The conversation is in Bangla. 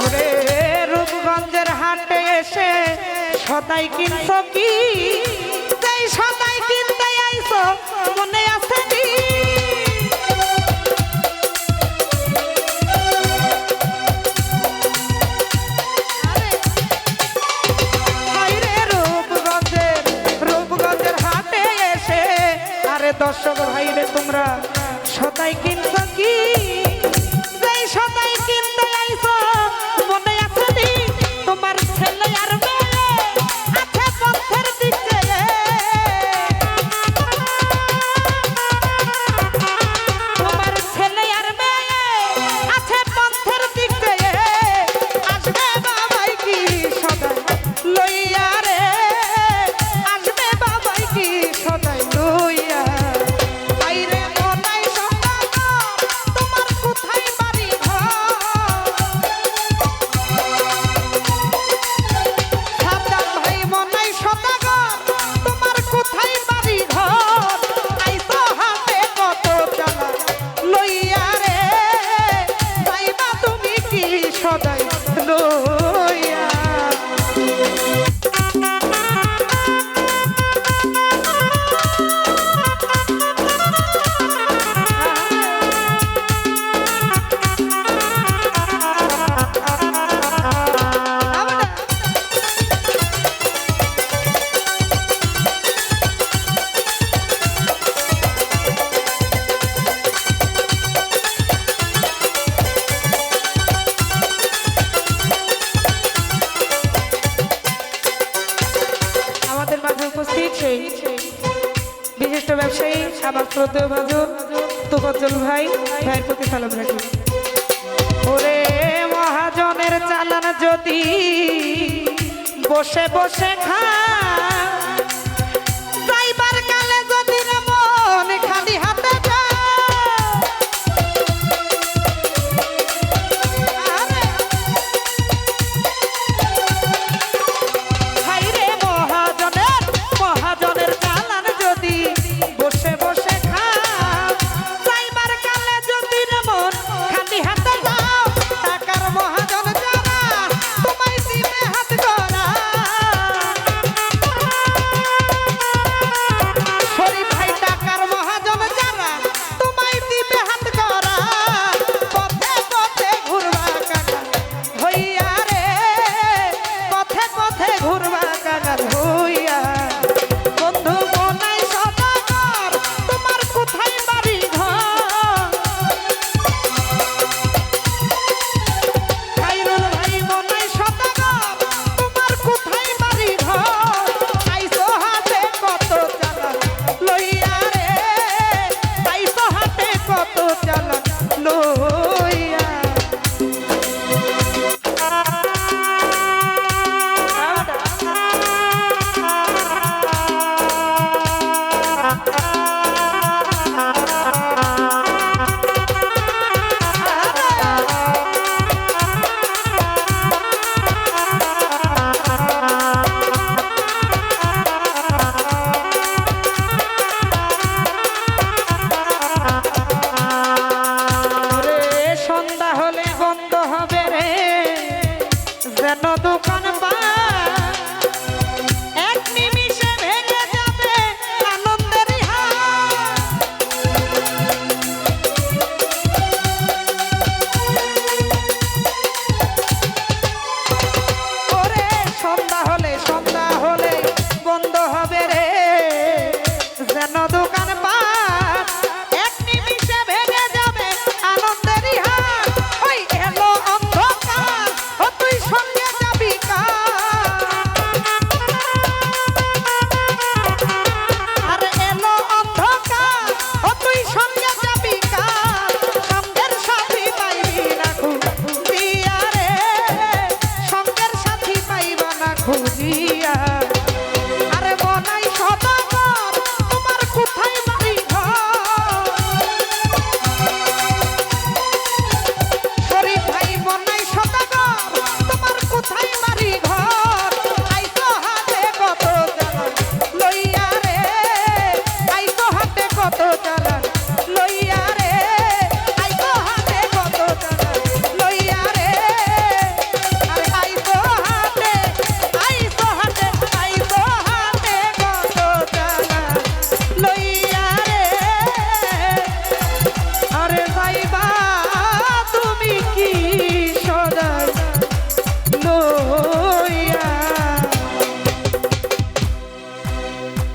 ওরে রূপগঞ্জের হাটে এসে সদাই কিনছো কি? তাই সদাই কিনতে আইছো, মনে আছে নি? দর্শক ভাইরে তোমরা সদাই কিনছো কি? সদাই কিনতে সেই বিশিষ্ট ব্যবসায়ী আমার শ্রদ্ধেয় ভাজু তুফজ্জল ভাই, ভাইয়ের প্রতি সালাম রাখি ওরে মহাজনের চালান যদি বসে বসে খা দোকান পা